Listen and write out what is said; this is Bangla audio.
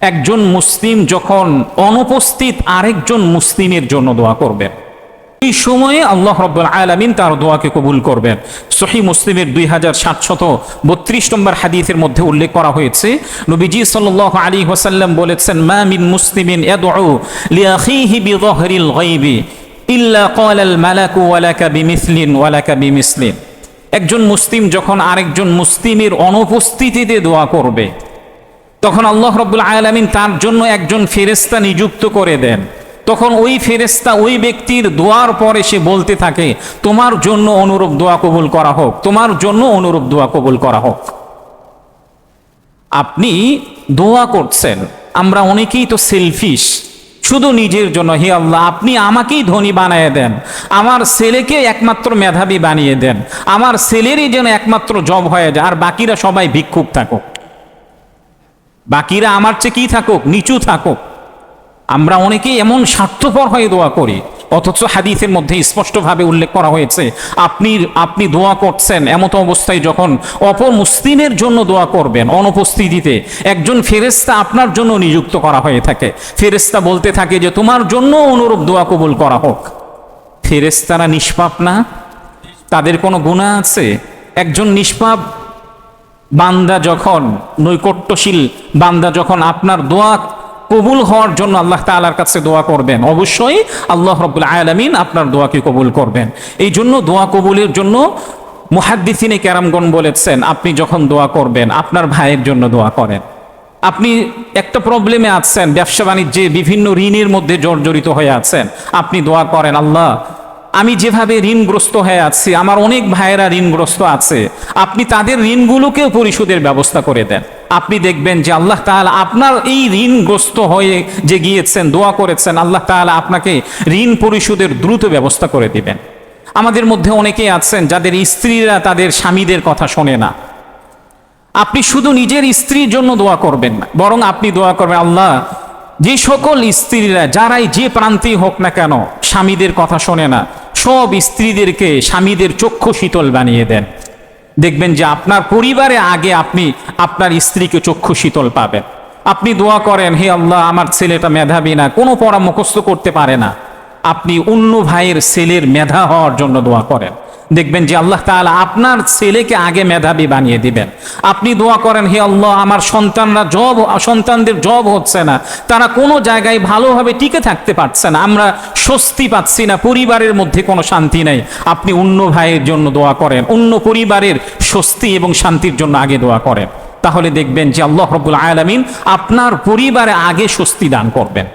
একজন মুসলিম যখন অনুপস্থিত আরেকজন মুসলিমের জন্য দোয়া করবেন এই সময়ে আল্লাহ রব্বুল আলামিন তার দোয়াকে কবুল করবেন। সহি মুসলিমের দুই হাজার সাতশত বত্রিশ নম্বর হাদিসের মধ্যে উল্লেখ করা হয়েছে, নবীজি সাল্লাল্লাহু আলী হোসাল্লাম বলেছেন, মা মিন মুসলিমিন একজন মুসলিম যখন আরেকজন মুসলিমের অনুপস্থিতিতে দোয়া করবে তখন আল্লাহ রব্বুল আলামিন তার জন্য একজন ফেরেস্তা নিযুক্ত করে দেন। তখন ওই ফেরেস্তা ওই ব্যক্তির দোয়ার পরে সে বলতে থাকে, তোমার জন্য অনুরূপ দোয়া কবুল করা হোক, তোমার জন্য অনুরূপ দোয়া কবুল করা হোক। আপনি দোয়া করছেন, আমরা অনেকেই তো সেলফিশ শুধু নিজের জন্য। হে আল্লাহ, আপনি আমাকেই ধনী বানিয়ে দেন, আমার ছেলেকে একমাত্র মেধাবী বানিয়ে দেন, আমার ছেলেরই যেন একমাত্র জব হয়ে যায়, আর বাকিরা সবাই ভিক্ষুক থাকুক। বাকিরা আমার চেয়ে কি থাকুক, নিচু থাকুক। আমরা অনেকেই এমন স্বার্থপর হয়ে দোয়া করি, অথচ হাদিসের মধ্যে স্পষ্টভাবে উল্লেখ করা হয়েছে, আপনি আপনি দোয়া করছেন এমত অবস্থায় যখন অপর মুসলিমের জন্য দোয়া করবেন অনুপস্থিতিতে, একজন ফেরেস্তা আপনার জন্য নিযুক্ত করা হয়ে থাকে। ফেরেস্তা বলতে থাকে যে, তোমার জন্য অনুরূপ দোয়া কবুল করা হোক। ফেরেস্তারা নিষ্পাপ না? তাদের কোনো গুণা আছে? একজন নিষ্পাপ বান্দা যখন নৈকট্যশীল, বান্দা যখন আপনার দোয়া কবুল হওয়ার জন্য আল্লাহ তাআলার কাছে দোয়া করবেন, অবশ্যই আল্লাহ রব্বুল আলামিন আপনার দোয়াকে কবুল করবেন। এই জন্য দোয়া কবুলের জন্য মুহাদ্দিসিনে ক্যারামগণ বলেছেন, আপনি যখন দোয়া করবেন, আপনার ভাইয়ের জন্য দোয়া করেন। আপনি একটা প্রবলেমে আছেন, ব্যবসা বাণিজ্যে বিভিন্ন ঋণের মধ্যে জর্জরিত হয়ে আছেন, আপনি দোয়া করেন, আল্লাহ আমি যেভাবে ঋণগ্রস্ত হয়ে আছি, আমার অনেক ভাইয়েরা ঋণগ্রস্ত আছে, আপনি তাদের ঋণগুলোকেও পরিশোধের ব্যবস্থা করে দেন। আপনি দেখবেন যে আল্লাহ তাআলা আপনার এই ঋণগ্রস্ত হয়ে যে গিয়েছেন, দোয়া করেছেন, আল্লাহ তাআলা আপনাকে ঋণ পরিশোধের দ্রুত ব্যবস্থা করে দিবেন। আমাদের মধ্যে অনেকেই আছেন যাদের স্ত্রীরা তাদের স্বামীদের কথা শোনে না। আপনি শুধু নিজের স্ত্রীর জন্য দোয়া করবেন না, বরং আপনি দোয়া করবেন, আল্লাহ, যে সকল স্ত্রীরা, যারাই যে প্রান্তেই হোক না কেন, স্বামীদের কথা শোনে না সব স্ত্রীদেরকে স্বামীদের চক্ষু শীতল বানিয়ে দেন। দেখবেন যে আপনার পরিবারে আগে আপনি আপনার স্ত্রীকে চক্ষু শীতল পাবেন। আপনি দোয়া করেন, হে আল্লাহ, আমার ছেলেটা মেধাবী না, কোনো পড়া মুখস্থ করতে পারে না। আপনি অন্য ভাইয়ের ছেলের মেধা হওয়ার জন্য দোয়া করেন। দেখবেন যে আল্লাহ তাআলা আপনার ছেলেকে আগে মেধাবী বানিয়ে দিবেন। আপনি দোয়া করেন, হে আল্লাহ, আমার সন্তানরা জব, সন্তানদের জব হচ্ছে না। তারা কোনো জায়গায় ভালোভাবে টিকে থাকতে পারছে না। আমরা স্বস্তি পাচ্ছি না, পরিবারের মধ্যে কোনো শান্তি নেই। আপনি অন্য ভাইয়ের জন্য দোয়া করেন, অন্য পরিবারের স্বস্তি এবং শান্তির জন্য আগে দোয়া করেন। তাহলে দেখবেন যে আল্লাহ রব্বুল আলামিন আপনার পরিবারে আগে স্বস্তি দান করবেন।